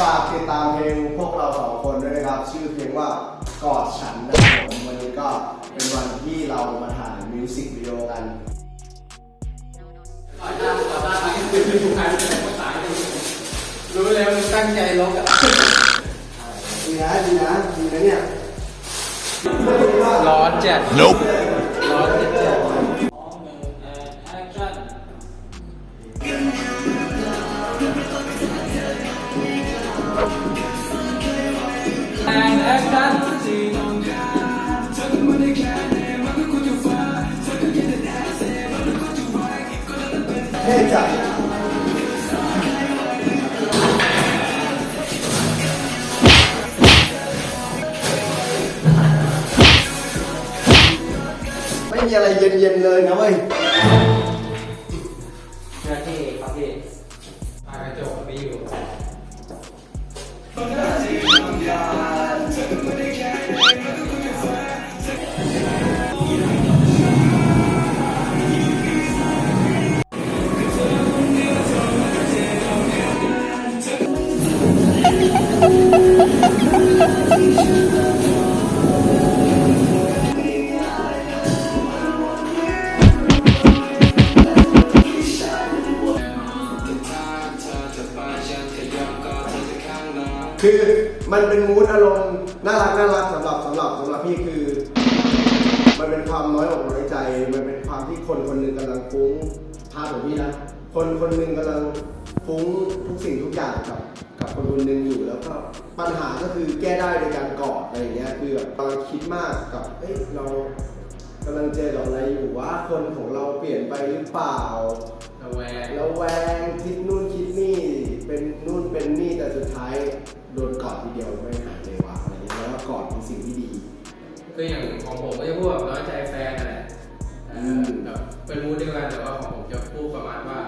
ฝากติดตามเพลงพวกเราสองคนด้วยนะครับ ชื่อเพลงว่ากอดฉันนะครับผมวันนี้ก็เป็นวันที่เรามาถ่ายมิวสิกวิดีโอกัน ก่อนหน้าก่อนหน้านี้คือทุกครั้งเป็นภาษารู้แล้วมึงตั้งใจลบอะดีนะดีนะดีนะเนี่ยร้อนจัด Nope. ร้อนจัด เท่จัดไม่มีอะ คือมันเป็นมูดอารมณ์น่ารักน่ารักสำหรับสำหรับสำหรับพี่คือ มันเป็นความน้อยอกน้อยใจ มันเป็นความที่คนคนหนึ่งกำลังฟุ้งภาพของพี่นะคนคนหนึ่งกำลังฟุ้งทุกสิ่งทุกอย่างกับกับคนคนหนึ่งอยู่แล้วก็ปัญหาก็คือแก้ได้โดยการกอดอะไรอย่างเงี้ยคือแบบกำลังคิดมากกับเอ้ยเรากำลังเจอกับอะไรอยู่ว่าคนของเราเปลี่ยนไปหรือเปล่าระแวงแล้วแวงคิดนู่นคิดนี่ ก็กอดเป็นสิ่งที่ดี คืออย่างของผมก็จะพูดแบบน้อยใจแฟนนั่นแหละเออแบบเป็นมูดเดียวกันแต่ว่าของผมจะพูดประมาณว่า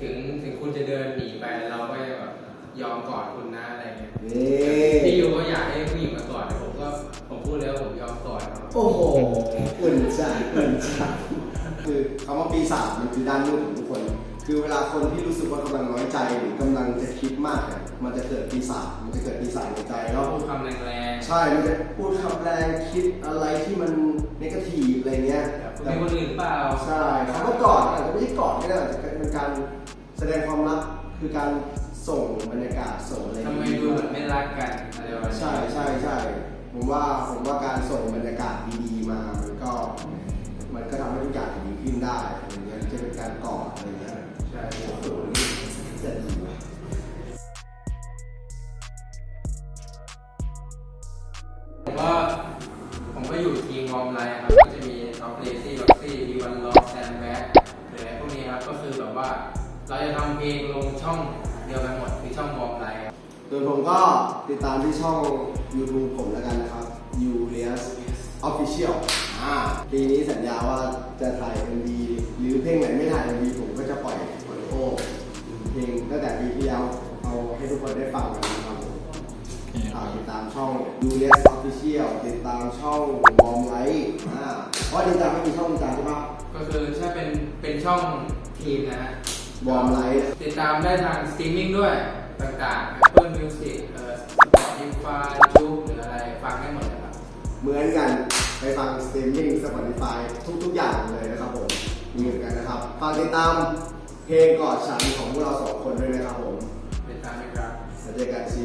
ถึงถึงคุณจะเดินหนีไปเราก็จะแบบยอมกอดคุณนะอะไรเงี้ยนี่พี่ยูก็อยากให้ผู้หญิงมากอดแต่ผมก็ผมพูดแล้วผมยอมกอดครับโอ้โหอุ่นใจอุ่นใจคือคำว่าปีศาจมันคือด้านมืดของทุกคน คือเวลาคนที่รู้สึกว่ากำลังน้อยใจหรือกำลังจะคิดมากเนี่ยมันจะเกิดปีศาจมันจะเกิดปีศาจในใจแล้ว พูดคำแรงใช่ มันจะพูดคำแรงคิดอะไรที่มันนกาทีฟอะไรเงี้ยๆแบบคุณมีคนอื่นเปล่าใช่คำว่ากอดอาจจะไม่ใช่กอดก็ได้อาจจะเป็นการแสดงความรักคือการส่งบรรยากาศส่งอะไรทำไมดูเหมือนไม่รักกันอะไรประมาณนี้ใช่ใช่ใช่ผมว่าผมว่าการส่งบรรยากาศดีๆมามันก็ ผมก็อยู่ทีมวอร์มไลน์ครับ ก็จะมีท็อปเลซี่ล็อกซี่ดีวันล็อกแซนแบ็กหรืออะไรพวกนี้ครับ ก็คือแบบว่า เราจะทำเพลงลงช่องเดียวกันหมดคือช่องวอร์มไลน์ครับส่วผมก็ติดตามที่ช่อง YouTube ผมแล้วกันนะครับ u l i u s Official อ่าปีนี้สัญญาว่าจะถ่าย MV หรือเพลงไหนไม่ถ่าย MV ผมก็จะปล่อยปล่อยโอเพลงตั้งแต่ปีที่แล้วเอาให้ทุกคนได้ฟังกัน ช่อง u l i u s Official ติดตามช่อง Warm Light อ่าเพราะดินจาไม่มีช่องดินจาใช่ปะก็คือถ้าเป็นเป็นช่องทีมนะฮะ Warm Light ติดตามได้ทางสตรีมมิ่งด้วยต่างๆ Apple Music เอ่อ Spotify YouTube หรืออะไรฟังได้หมดเลยครับ เหมือนกันไปฟังสตรีมมิ่ง Spotify ทุกๆ อย่างเลยนะครับผมมีเหมือนกันนะครับฝากติดตามเพลงกอดฉันของพวกเราสองคนด้วยนะครับผม ติดตามไหมครับสัญญาการชี